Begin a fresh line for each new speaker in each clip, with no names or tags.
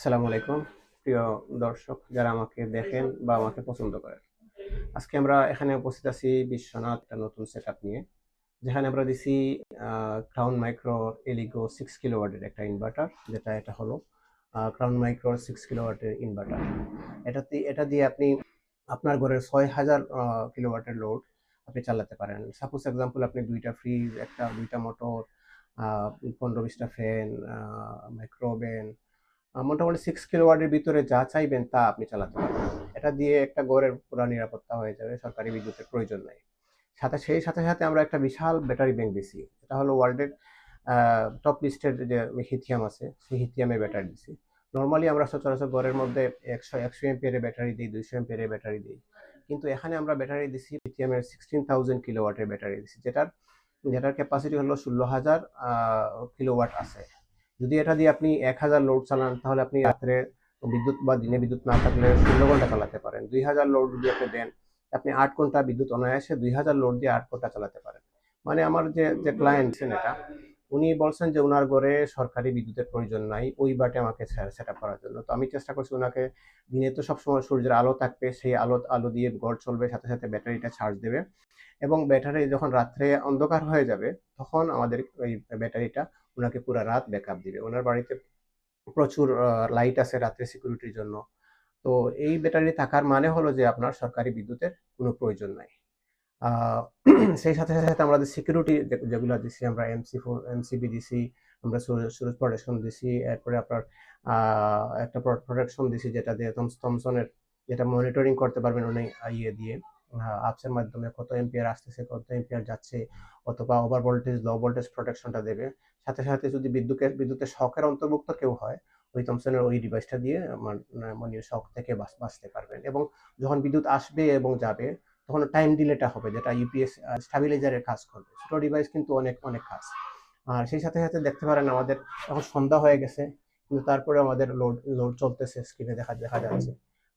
আসসালামু আলাইকুম। প্রিয় দর্শক, যারা আমাকে দেখেন বা আমাকে পছন্দ করেন, আজকে আমরা এখানে উপস্থিত আছি বিশ্বনাথ একটা নতুন সেট নিয়ে, যেখানে আমরা দিছি ক্রাউন মাইক্রো এলিগো সিক্স কিলোওয়াটের একটা ইনভার্টার যেটা এটা হলো ক্রাউন মাইক্রো সিক্স কিলোওয়াটের ইনভার্টার এটাতে, এটা দিয়ে আপনি আপনার ঘরের ছয় হাজার কিলোওয়াটের লোড আপনি চালাতে পারেন। সাপোজ এক্সাম্পল আপনি দুইটা ফ্রিজ একটা দুইটা মোটর পনেরো বিশটা ফ্যান মাইক্রোওভেন মোটামুটি সিক্স কিলোওয়াটের ভিতরে যা চাইবেন তা আপনি চালাতে পারবেন এটা দিয়ে একটা ঘরের পুরো নিরাপত্তা হয়ে যাবে, সরকারি বিদ্যুতের প্রয়োজন নাই। সাথে সেই সাথে সাথে আমরা একটা বিশাল ব্যাটারি ব্যাংক দিছি। এটা হলো ওয়ার্ল্ডের টপ লিস্টের যে হিথিয়াম আছে, সেই হিথিয়ামের ব্যাটারি দিছি। নর্মালি আমরা সচরাচর ঘরের মধ্যে একশো একশো এমপিয়ারের ব্যাটারি দিই, দুইশো এমপিয়ারের ব্যাটারি দিই। কিন্তু এখানে আমরা ব্যাটারি দিছি লিথিয়ামের সিক্সটিন থাউজেন্ড কিলোওয়াটের ব্যাটারি দিছি, যেটার যেটার ক্যাপাসিটি হলো ষোলো হাজার কিলোওয়াট আছে। যদি এটা দিয়ে আপনি এক হাজার লোড চালান, তাহলে আপনি রাত্রে বিদ্যুৎ বা দিনে বিদ্যুৎ না থাকলে ষোলো ঘণ্টা চালাতে পারেন। দুই হাজার লোড যদি আপনি দেন, আপনি আট ঘণ্টা বিদ্যুৎ অনায়াসে দুই হাজার লোড দিয়ে আট ঘণ্টা চালাতে পারেন। মানে আমার যে যে ক্লায়েন্ট এটা উনি বলছেন যে ওনার ঘরে সরকারি বিদ্যুতের প্রয়োজন নাই, ওই বাটে আমাকে সেট আপ করার জন্য। তো আমি চেষ্টা করছি ওনাকে দিনে তো সবসময় সূর্যের আলো থাকবে, সেই আলো আলো দিয়ে ঘর চলবে, সাথে সাথে ব্যাটারিটা চার্জ দেবে। এবং ব্যাটারি যখন রাত্রে অন্ধকার হয়ে যাবে, তখন আমাদের ওই ব্যাটারিটা ওনাকে পুরো রাত ব্যাকআপ দিবে। ওনার বাড়িতে প্রচুর লাইট আছে রাত্রে সিকিউরিটির জন্য। তো এই ব্যাটারি থাকার মানে হলো যে আপনার সরকারি বিদ্যুতের কোনো প্রয়োজন নাই। সেই সাথে সাথে আমাদের সিকিউরিটি যেগুলো দিছি, আমরা এমসি ফোর এমসিবি দিছি, আমরা সুরজ প্রোটেকশন দিছি, এরপরে আপনার একটা প্রোটেকশন দিছি যেটা দিয়ে থমসনের যেটা মনিটরিং করতে পারবেন উনি ইয়ে দিয়ে আপসের মাধ্যমে কত এম্পিয়ার আসতেছে, কত এম্পিয়ার যাচ্ছে, অথবা ওভার ভোল্টেজ লো ভোল্টেজ প্রোটেকশনটা দেবে। সাথে সাথে যদি বিদ্যুতের বিদ্যুতের শখের অন্তর্ভুক্ত কেউ হয়, ওই থমসনের ওই ডিভাইসটা দিয়ে আমার মানে শখ থেকে বাঁচতে পারবেন। এবং যখন বিদ্যুৎ আসবে এবং যাবে তখন টাইম ডিলেটা হবে, যেটা ইউপিএস স্টাবিলাইজারের কাজ করবে। ছোট ডিভাইস কিন্তু অনেক অনেক কাজ। আর সেই সাথে সাথে দেখতে পারেন আমাদের এখন সন্ধ্যা হয়ে গেছে, কিন্তু তারপরে আমাদের লোড লোড চলতেছে স্ক্রিনে দেখা দেখা যাচ্ছে।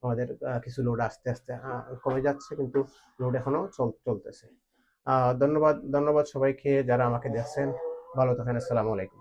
আমাদের কিছু লোড আস্তে আস্তে কমে যাচ্ছে, কিন্তু লোড এখনও চল, চলতেছে। ধন্যবাদ ধন্যবাদ সবাইকে যারা আমাকে দেখছেন। ভালো থাকেন, আসসালামু আলাইকুম।